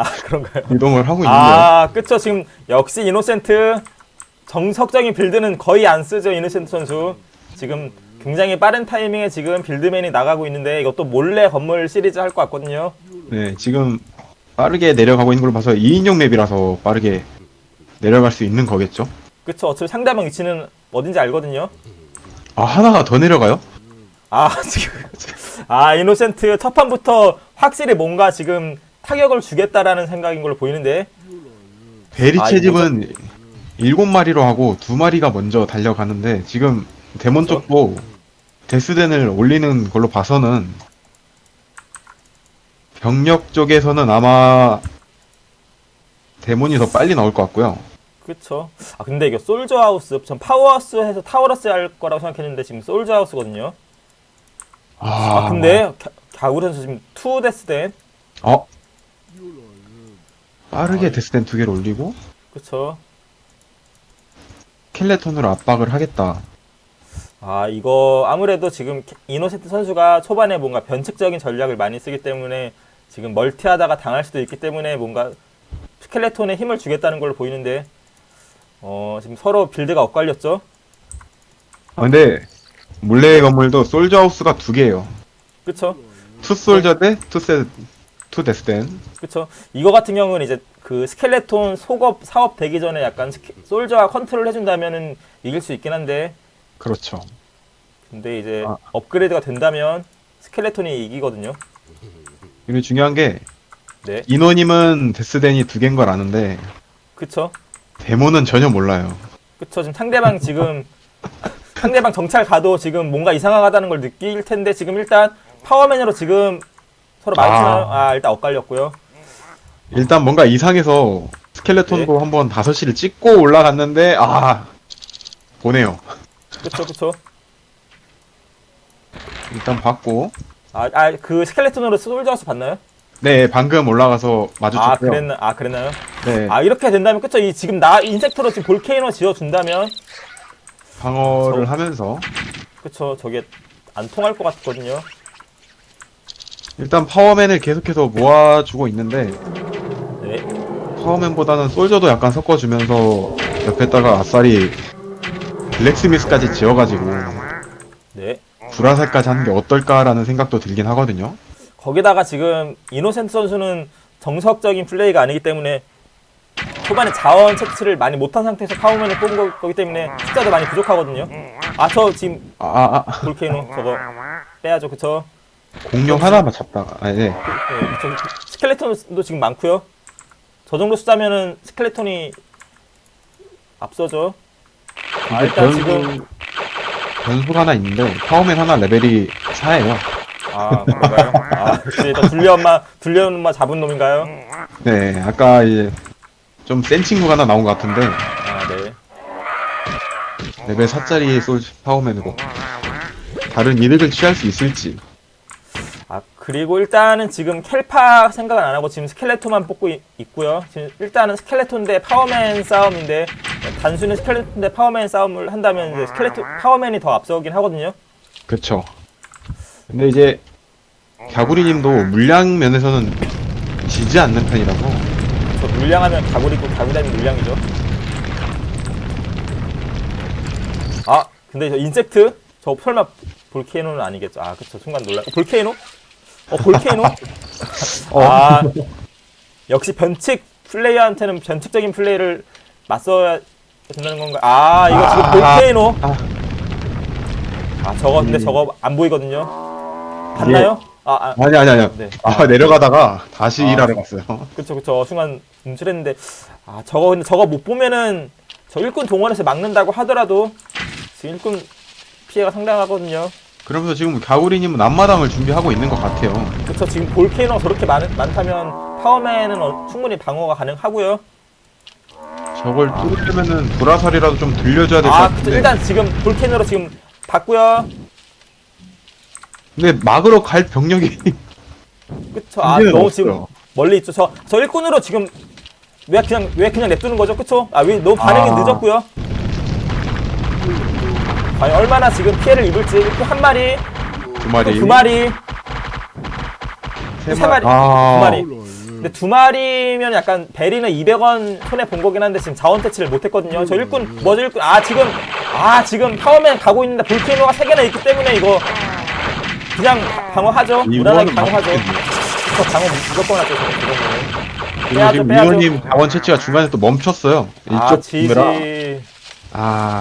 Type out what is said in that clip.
아 그런가요? 이동을 하고 있는데요. 아 그쵸 지금 역시 이노센트 정석적인 빌드는 거의 안 쓰죠 이노센트 선수 지금 굉장히 빠른 타이밍에 지금 빌드맨이 나가고 있는데 이것도 몰래 건물 시리즈 할 것 같거든요 네, 지금 빠르게 내려가고 있는 걸 봐서 2인용 맵이라서 빠르게 내려갈 수 있는 거겠죠? 그쵸 어차피 상대방 위치는 어딘지 알거든요 아, 하나가 더 내려가요? 아 지금 아 이노센트 첫 판부터 확실히 뭔가 지금 타격을 주겠다라는 생각인 걸로 보이는데 베리 아, 채집은 일곱 마리로 하고 두 마리가 먼저 달려가는데 지금 데몬 그쵸? 쪽도 데스덴을 올리는 걸로 봐서는 병력 쪽에서는 아마 데몬이 더 빨리 나올 것 같고요. 그쵸 아 근데 이거 솔저 하우스 전 파워하우스 해서 타워러스 할 거라고 생각했는데 지금 솔저 하우스거든요 아, 근데 갸- 갸우리 선수 지금 투 데스덴 어? 빠르게 데스덴 두 개를 올리고 그쵸 켈레톤으로 압박을 하겠다. 아 이거 아무래도 지금 캐- 이노센트 선수가 초반에 뭔가 변칙적인 전략을 많이 쓰기 때문에 지금 멀티하다가 당할 수도 있기 때문에 뭔가 스켈레톤에 힘을 주겠다는 걸로 보이는데 어 지금 서로 빌드가 엇갈렸죠 아, 근데 물레 건물도 솔저 하우스가 두 개예요. 그쵸 투 솔저 대 투세 투 데스덴. 그쵸 이거 같은 경우는 이제 그 스켈레톤 속업 사업 되기 전에 약간 스케- 솔저가 컨트롤 해준다면은 이길 수 있긴 한데 그렇죠. 근데 이제 아. 업그레이드가 된다면 스켈레톤이 이기거든요 그리고 중요한 게 네 인원님은 데스덴이 두 개인 걸 아는데 그쵸 데모는 전혀 몰라요. 그쵸 지금 상대방 지금 상대방 정찰 가도 지금 뭔가 이상하다는 걸 느낄 텐데 지금 일단 파워맨으로 지금 서로 마주치나요? 아. 아, 일단 엇갈렸고요 일단 뭔가 이상해서 스켈레톤도 한번 5시를 찍고 올라갔는데 아 보네요. 그쵸 그쵸 일단 봤고 아그 스켈레톤으로 솔저하우스 봤나요? 네 방금 올라가서 아 마주쳤고요. 그랬나 아 그랬나요? 네 아 이렇게 된다면 그쵸 이 지금 나 인섹터로 지금 볼케이노 지어준다면 방어를 저- 하면서 그쵸 저게 안 통할 것 같거든요 일단 파워맨을 계속해서 모아주고 있는데 네 파워맨보다는 솔저도 약간 섞어주면서 옆에다가 아싸리 블랙스미스까지 지어가지고 네. 불화살까지 하는 게 어떨까라는 생각도 들긴 하거든요. 거기다가 지금 이노센트 선수는 정석적인 플레이가 아니기 때문에 초반에 자원 채취를 많이 못한 상태에서 파워맨을 뽑은 거- 거기 때문에 숫자도 많이 부족하거든요. 아 저 지금 아, 아, 아 볼케이노 저거 빼야죠, 그쵸? 공룡 하나만 잡다가 아, 네. 네, 저 스켈레톤도 지금 많고요. 저 정도 숫자면은 스켈레톤이 앞서죠. 아 일단 지금 변수가 하나 있는데 파워맨 하나 레벨이 4예요. 아 그런가요? 아 역시 저 둘리 엄마 둘리 엄마 잡은 놈인가요? 네, 아까 이제 좀 센 친구가 하나 나온 것 같은데 아 네. 레벨 4짜리 솔 파워맨으로 다른 이득을 취할 수 있을지 아 그리고 일단은 지금 켈파 생각은 안 하고 지금 스켈레톤만 뽑고 있, 있고요. 지금 일단은 스켈레톤 대 파워맨 싸움인데 단순히 스켈레톤 대 파워맨 싸움을 한다면 이제 스켈레톤 파워맨이 더 앞서긴 하거든요. 그쵸. 근데 이제 갸구리님도 물량 면에서는 지지 않는 편이라서 저 물량하면 가구리고 가구리는 물량이죠. 아 근데 저 인섹트 저 설마 볼케이노는 아니겠죠? 아 그쵸 순간 놀라. 어, 볼케이노? 어 볼케이노? 아 역시 변칙 플레이어한테는 변칙적인 플레이를 맞서야 된다는 건가? 아 이거 지금 아, 볼케이노. 아. 아 저거 근데 음. 저거 안 보이거든요. 봤나요? 아, 아 아니 아니 아니 네. 아 내려가다가 다시 아. 일하러 갔어요. 그쵸 그쵸 순간 움찔했는데 아 저거 근데 저거 못 보면은 저 일꾼 동원해서 막는다고 하더라도 지금 일꾼 피해가 상당하거든요. 그러면서 지금 갸구리님은 앞마당을 준비하고 있는 것 같아요. 그쵸 지금 볼케이노 저렇게 많, 많다면 파워맨은 어- 충분히 방어가 가능하고요. 저걸 뚫으려면은 보라살이라도 좀 들려줘야 될 것 아 그쵸 같은데. 일단 지금 볼케이노로 지금 봤고요. 근데 막으러 갈 병력이 그쵸 아 문제는 너무 지금 없어요. 멀리 있죠. 저 저 일꾼으로 지금 왜 그냥 왜 그냥 냅두는 거죠? 그쵸? 아왜 너무 반응이 아. 늦었고요. 과연 얼마나 지금 피해를 입을지 일꾼 한 마리 두 마리, 두 마리 세세 마리, 아, 두 마리. 근데 두 마리면 약간 베리는 200원 손해 본 거긴 한데 지금 자원 퇴치를 못 했거든요. 저 일꾼 뭐죠 일꾼 아 지금 아 지금 파워맨 가고 있는데 볼케이노가 세 개나 있기 때문에 이거 그냥 방어하죠. 무난하게 이거는 방어하죠. 저 방어 무조건 하죠. 저거. 그리고 빼야죠, 지금 빼야죠. 미호님 자원 채취가 중간에 또 멈췄어요. 아 이쪽 부메라. 지지. 아